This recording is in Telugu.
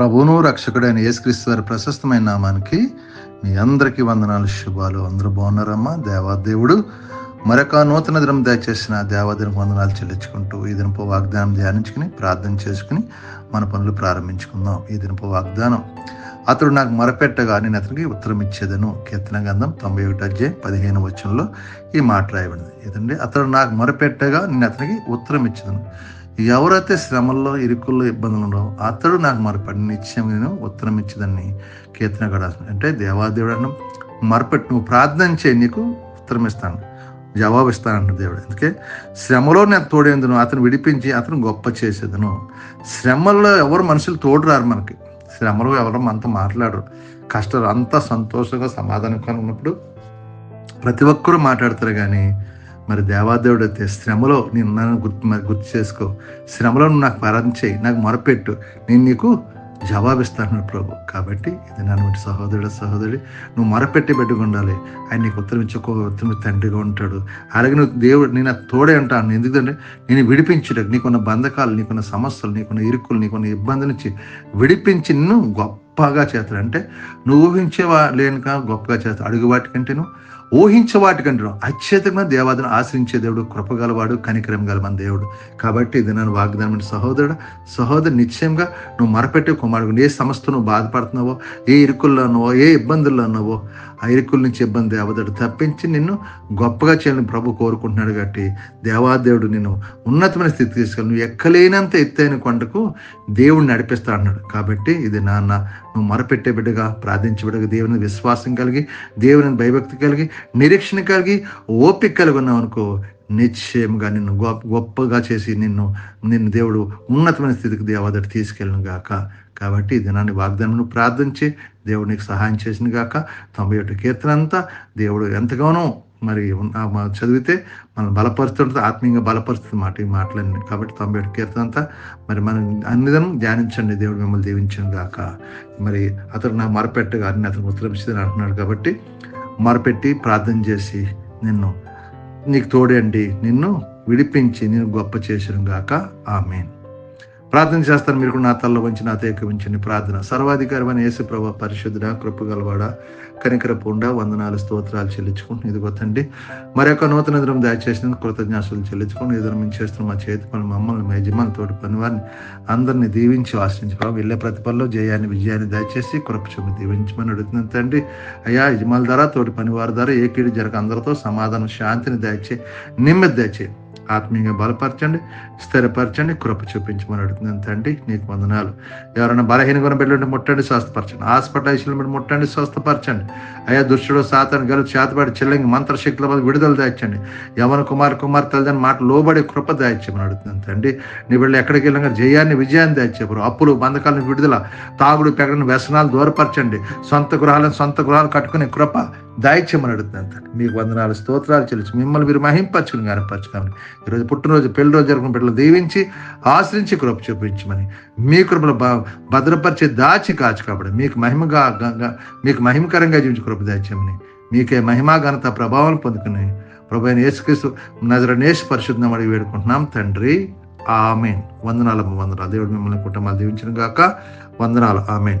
ప్రభువును రక్షకుడైన యేసుక్రీస్తు వారి ప్రశస్తమైన నామానికి మీ అందరికీ వందనాలు శుభాలు. అందరూ బాగున్నారమ్మా? దేవాదేవుడు. మరొక నూతన దినం దయచేసిన దేవాదినం వందనాలు చెల్లించుకుంటూ ఈ దినపు వాగ్దానం ధ్యానించుకుని ప్రార్థన చేసుకుని మన పనులు ప్రారంభించుకుందాం. ఈ దినపు వాగ్దానం. అతడు నాకు మొరపెట్టగా నేను అతనికి ఉత్తరం ఇచ్చేదను కీర్తన గంధం తొంభై ఒకటి అధ్యాయం పదిహేను వచనంలో ఈ మాట రాయబడింది. ఏదండి? అతడు నాకు మొరపెట్టగా నేను అతనికి ఉత్తరం ఇచ్చేదను ఎవరైతే శ్రమల్లో ఇరుకుల్లో ఇబ్బందులు ఉండవు అతడు నాకు మరపడి నిత్యం నేను ఉత్తరం ఇచ్చేదాన్ని కీర్తన కూడా అంటే దేవాదేవుడు అన్న మరపెట్టు నువ్వు ప్రార్థన చేయి నీకు ఉత్తరం ఇస్తాను. జవాబు ఇస్తానంట దేవుడు. అందుకే శ్రమలో నేను తోడేందును అతను విడిపించి అతను గొప్ప చేసేదను. శ్రమల్లో ఎవరు మనుషులు తోడురారు మనకి. శ్రమలో ఎవరు మనతో మాట్లాడరు. కష్టాలు అంతా సంతోషంగా సమాధానంగా ఉన్నప్పుడు ప్రతి ఒక్కరూ మాట్లాడతారు కానీ మరి దేవాదేవుడు అయితే శ్రమలో నేను నన్ను గుర్తు మరి గుర్తు చేసుకో. శ్రమలో నువ్వు నాకు ప్రార్థన చేయి నాకు మొరపెట్టు. నేను నీకు జవాబిస్తాను ప్రభు. కాబట్టి ఇది నన్ను సహోదరుడు సహోదరుడి నువ్వు మొరపెట్టి పెట్టుకుండాలి ఉండాలి. ఆయన నీకు ఉత్తరం ఇచ్చుకో ఉత్తరం తండ్రిగా ఉంటాడు. అలాగే నువ్వు దేవుడు నేను తోడే ఉంటాను. ఎందుకంటే నేను విడిపించుటకు నీకున్న బంధకాలు నీకున్న సమస్యలు నీకున్న ఇరుకులు నీకున్న ఇబ్బంది నుంచి విడిపించి నిన్ను గొప్పగా చేస్తాడు. అంటే నువ్వు ఊహించేవా లేనుక గొప్పగా చేస్తాడు. అడుగు వాటికంటే నువ్వు ఊహించే వాటికంటే అత్యధికమైన దేవాదను ఆశ్రయించే దేవుడు కృపగలవాడు కనికరం గల మన దేవుడు. కాబట్టి ఇది నన్ను వాగ్దానం సహోదరుడు సహోదరు నిశ్చయంగా నువ్వు మరపెట్టే కుమారుడు. ఏ సమస్య నువ్వు బాధపడుతున్నావో ఏ ఇరుకుల్లో ఉన్నావో ఏ ఇబ్బందుల్లో ఉన్నావో ఆ ఇరుకుల నుంచి ఇబ్బంది దేవదడు తప్పించి నిన్ను గొప్పగా చేయాలని ప్రభు కోరుకుంటున్నాడు కాబట్టి దేవాదేవుడు నిన్ను ఉన్నతమైన స్థితి తీసుకెళ్ళి నువ్వు ఎక్కలేనంత ఎత్తైన కొండకు దేవుడు నడిపిస్తా అన్నాడు. కాబట్టి ఇది నాన్న నువ్వు మరపెట్టే బిడ్డగా ప్రార్థించే బిడ్డగా దేవుని విశ్వాసం కలిగి దేవుని భయభక్తి కలిగి నిరీక్షణ కలిగి ఓపిక కలిగి ఉన్నావు అనుకో నిశ్చయంగా నిన్ను గొప్ప గొప్పగా చేసి నిన్ను నిన్ను దేవుడు ఉన్నతమైన స్థితికి దేవాదడు తీసుకెళ్ళను గాక. కాబట్టి దినాన్ని వాగ్దానం ప్రార్థించి దేవుడు నీకు సహాయం చేసిన గాక. తొంభై ఒకటి కీర్తన అంతా దేవుడు ఎంతగానో మరి చదివితే మనం బలపరుస్తుంటుంది ఆత్మీయంగా బలపరుస్తుంది మాట ఈ మాటలన్నీ. కాబట్టి తొంభై ఒకటి కీర్తన అంతా మరి మనం అన్నిదనం ధ్యానించండి దేవుడు మిమ్మల్ని దీవించిన గాక. మరి అతను నాకు మరపెట్టగా అన్ని అతను ఉత్తరమిస్తుందని అంటున్నాడు కాబట్టి మరపెట్టి ప్రార్థన చేసి నిన్ను నీకు తోడండి నిన్ను విడిపించి నేను గొప్ప చేసిన గాక ఆమెన్. ప్రార్థన చేస్తాను మీరు కూడా నా తల్ల వంచి నా తేక ప్రార్థన. సర్వాధికారమైన యేసు ప్రభా పరిశుద్ధుడ కృపగలవాడ కనికరపుండ వందనాలు స్తోత్రాలు చెల్లించుకుంటున్నాను ఇదిగో తండ్రి మరి యొక్క నూతన దినం దయచేసిన కృతజ్ఞాసులు చెల్లించుకుని ఎదురు మేము చేస్తున్న మా చేతి పని మమ్మల్ని మా యజమాని తోటి పని వారిని అందరినీ దీవించి ఆశ్రయించి ప్రభావ వెళ్ళే ప్రతిఫలంలో జయాన్ని విజయాన్ని దయచేసి కృప చూపి దీవించమని అడుగుతున్నాను తండ్రి. అయ్యా యజమాని ద్వారా తోటి పనివారి ద్వారా ఏకీడి జరగ అందరితో సమాధానం శాంతిని దయచే నిమ్మది దయచే ఆత్మీయంగా బలపరచండి స్థిరపరచండి కృప చూపించమని అడుగుతున్నాను తండ్రి నీకు వందనాలు. ఎవరైనా బలహీన గుణ బిడ్డలు ముట్టండి స్వస్థపరచండి. హాస్పిటల్ బిడ్డ ముట్టండి స్వస్థపరచండి. అయ్యా దుష్టుడు సాతను గలు చేతపడి చెల్లంగి మంత్రశక్తుల మీద విడుదల దాచండి యవన కుమార్ కుమార్ తల్లిదండ్రులు మాట లోబడి కృప దాయించమని అడుగుతున్నాను తండ్రి. నీ బిడ్డలు ఎక్కడికి వెళ్ళినా జయాన్ని విజయాన్ని దాచేవారు అప్పులు బంధకాలను విడుదల తాగుడు పెగడని వ్యసనాలు దూరపరచండి. సొంత గృహాలను సొంత గృహాలు కట్టుకునే కృప దాయిత్యమని అడుగుతున్నాను తండ్రి మీకు వందనాలు స్తోత్రాలు చెల్లించి. మిమ్మల్ని మీరు మహింపరచుకుని కనపరచుకోమని ఈరోజు పుట్టినరోజు పెళ్ళి రోజు జరుగుతున్న బిడ్డలు దీవించి ఆశ్రయించి కృప చూపించమని. మీ కృపలు భద్రపరిచే దాచి కాచి కాబట్టి మీకు మహిమగా మీకు మహిమకరంగా జీవించి కృప దాచ్యమని మీకే మహిమా ఘనత ప్రభావం పొందుకుని ప్రభు అయిన యేసుక్రీస్తు నజరనేష్ పరిశుద్ధం అడిగి వేడుకుంటున్నాం. తండ్రి ఆమెన్. వందనాలు వందనాలు. దేవుడు మిమ్మల్ని కుటుంబాలు దీవించిన గాక. వందనాలు ఆమెన్.